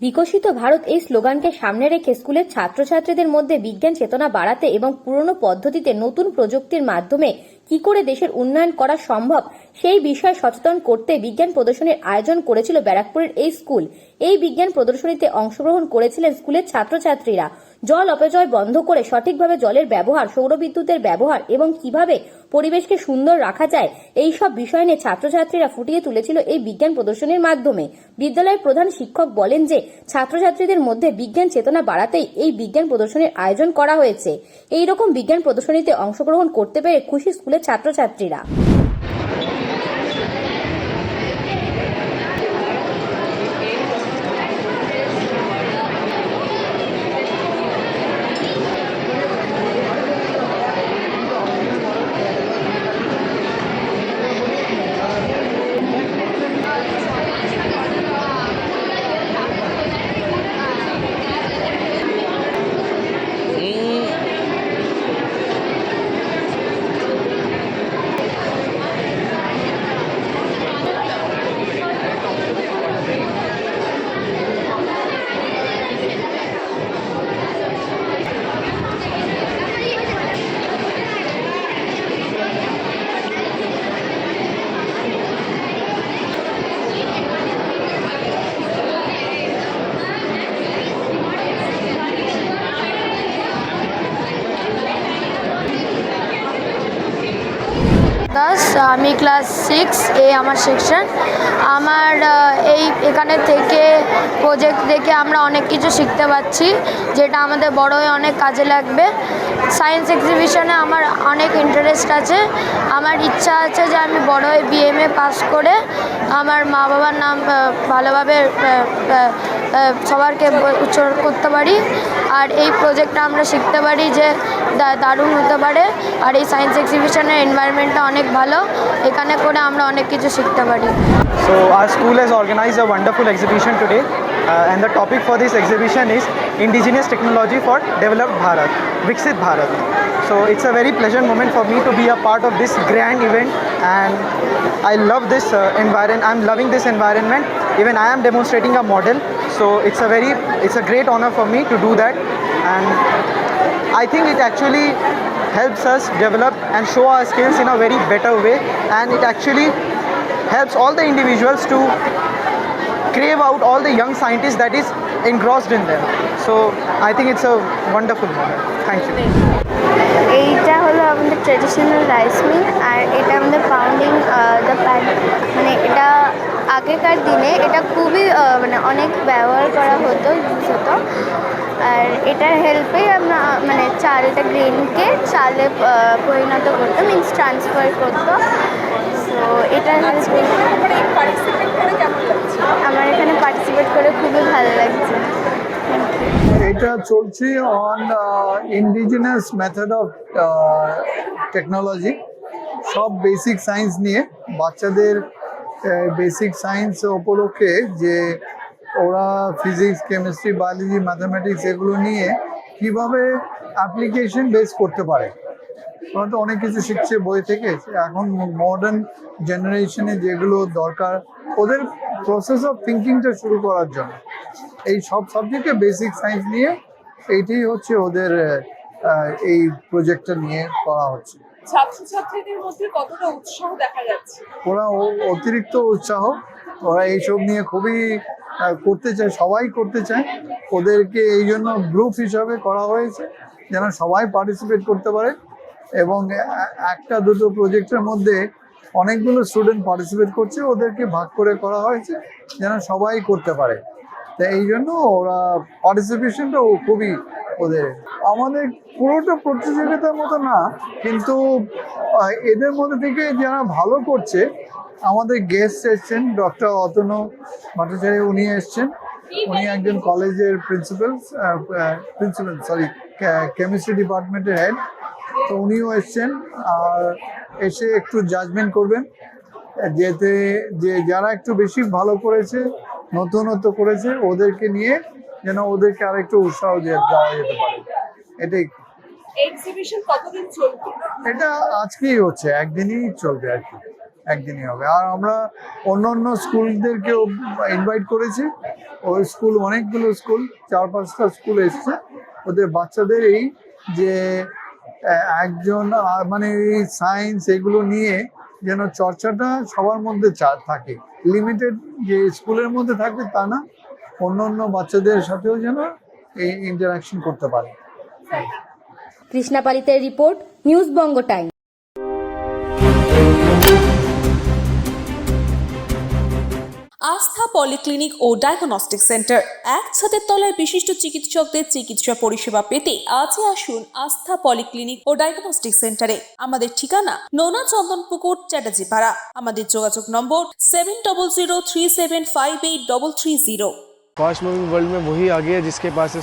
বিকশিত ভারত এই স্লোগানকে সামনে রেখে স্কুলের ছাত্রছাত্রীদের মধ্যে বিজ্ঞান চেতনা বাড়াতে এবং পুরনো পদ্ধতিতে নতুন প্রযুক্তির মাধ্যমে কি করে দেশের উন্নয়ন করা সম্ভব সেই বিষয়ে সচেতন করতে বিজ্ঞান প্রদর্শনীর আয়োজন করেছিল ব্যারাকপুরের এই স্কুল। এই বিজ্ঞান প্রদর্শনীতে অংশগ্রহণ করেছিলেন স্কুলের ছাত্রছাত্রীরা। জল অপচয় বন্ধ করে সঠিকভাবে জলের ব্যবহার, সৌরবিদ্যুতের ব্যবহার এবং কীভাবে পরিবেশকে সুন্দর রাখা যায় এই সব বিষয় নিয়ে ছাত্রছাত্রীরা ফুটিয়ে তুলেছিল এই বিজ্ঞান প্রদর্শনীর মাধ্যমে। বিদ্যালয়ের প্রধান শিক্ষক বলেন যে, ছাত্রছাত্রীদের মধ্যে বিজ্ঞান চেতনা বাড়াতেই এই বিজ্ঞান প্রদর্শনীর আয়োজন করা হয়েছে। এই রকম বিজ্ঞান প্রদর্শনীতে অংশগ্রহণ করতে পেরে খুশি স্কুলের ছাত্রছাত্রীরা। আমি ক্লাস সিক্স এ আমার সেকশন আমার এই এখানে থেকে প্রজেক্ট দেখে আমরা অনেক কিছু শিখতে পাচ্ছি যেটা আমাদের বড় হয়ে অনেক কাজে লাগবে। সায়েন্স এক্সিবিশনে আমার অনেক ইন্টারেস্ট আছে। আমার ইচ্ছা আছে যে আমি বড় হয়ে বিএমএ পাস করে আমার মা বাবার নাম ভালোভাবে সবারকে উচ্চারণ করতে পারি। আর এই প্রজেক্টটা আমরা শিখতে পারি যে দা- দারুণ হতে পারে আর এই সায়েন্স এক্সিবিশনের এনভায়রনমেন্টটা অনেক ভালো এখানে করে আমরা অনেক কিছু শিখতে পারি So our school has organized a wonderful exhibition today uh, and the topic for this exhibition is Indigenous Technology for Developed Bharat, Viksit Bharat. So it's a very pleasant moment for me to be a part of this grand event and I love this uh, environment. I'm loving this environment. Even I am demonstrating a model. So it's a very, it's a great honor for me to do that and I think it actually helps us develop and show our skills in a very better way and it actually helps all the individuals to crave out all the young scientists that is engrossed in them. So I think it's a wonderful moment. Thank you. এইটা হলো আমাদের traditional rice mill আর এটা আমাদের pounding the pan মানে এটা আগেকার দিনে এটা খুবই মানে অনেক ব্যবহার করা হতো ইউজ হতো। আর এটার হেল্পেই আমরা মানে চালটা গ্রেনকে চালে পরিণত করতো মিনস ট্রান্সফার করতো। সো এটার হেল্পে আমার এখানে পার্টিসিপেট করে খুবই ভালো লাগছে। এটা চলছে on indigenous method of technology সব বেসিক সায়েন্স নিয়ে। বাচ্চাদের বেসিক সায়েন্স উপলক্ষে যে ওরা ফিজিক্স কেমিস্ট্রি বায়োলজি ম্যাথামেটিক্স এগুলো নিয়ে কীভাবে অ্যাপ্লিকেশন বেস করতে পারে। ওরা তো অনেক কিছু শিখছে বই থেকে। এখন মডার্ন জেনারেশনে যেগুলো দরকার, ওদের প্রসেস অফ থিঙ্কিংটা শুরু করার জন্য। এই সব সাবজেক্টে বেসিক সায়েন্স নিয়ে এইটাই হচ্ছে ওদের এই প্রজেক্টটা নিয়ে করা হচ্ছে। ছাত্রছাত্রীদের মধ্যে কতটা উৎসাহ দেখা যাচ্ছে? ওরা ও- অতিরিক্ত উৎসাহ। ওরা এইসব নিয়ে খুবই করতে চায় সবাই করতে চায়। ওদেরকে এই জন্য গ্রুপ হিসাবে করা হয়েছে যেন সবাই পার্টিসিপেট করতে পারে। এবং একটা দুটো প্রজেক্টের মধ্যে অনেকগুলো স্টুডেন্ট পার্টিসিপেট করছে, ওদেরকে ভাগ করে করা হয়েছে, যেন সবাই করতে পারে। তো এই জন্য ওরা পার্টিসিপেশনটা খুবই ওদের। আমাদের পুরোটা প্রতিযোগিতার মতো না, কিন্তু এদের মধ্যে থেকে যারা ভালো করছে, আমাদের গেস্ট এসছেন ডক্টর অতনু ভট্টাচার্য উনি এসছেন। উনি একজন কলেজের প্রিন্সিপাল প্রিন্সিপাল সরি কেমিস্ট্রি ডিপার্টমেন্টের হেড তো উনিও এসছেন আর এসে একটু জাজমেন্ট করবেন যেতে যে যারা একটু বেশি ভালো করেছে নতুনত্ব করেছে ওদেরকে নিয়ে যেন ওদেরকে আর একটু উৎসাহ দেওয়া যেতে পারে। এটাই। এক্সিবিশন কতদিন চলবে? এটা আজকেই হচ্ছে একদিনই চলবে আর কি একদিনই হবে। আর আমরা অন্য অন্য স্কুলদেরকেও ইনভাইট করেছি ওই স্কুল অনেকগুলো স্কুল চার পাঁচটা স্কুল এসছে ওদের বাচ্চাদের এই যে একজন মানে সায়েন্স এগুলো নিয়ে যেন চর্চাটা সবার মধ্যে থাকে। লিমিটেড যে স্কুলের মধ্যে থাকবে তা না, অন্য অন্য বাচ্চাদের সাথেও যেন এই ইন্টারাকশন করতে পারে। কৃষ্ণাপালিতের report news Banga time polyclinic ও ডায়াগনস্টিক সেন্টার এক ছাদের তলায় বিশিষ্ট চিকিৎসকদের চিকিৎসা পরিষেবা পেতে আজই আসুন আস্থা পলিক্লিনিক ও ডায়াগনস্টিক সেন্টারে আমাদের ঠিকানা নোনা চন্দনপুকুর চ্যাটার্জি পাড়া আমাদের যোগাযোগ নম্বর seven double zero three seven five eight double three zero fast moving world में वही आगे है जिसके पास है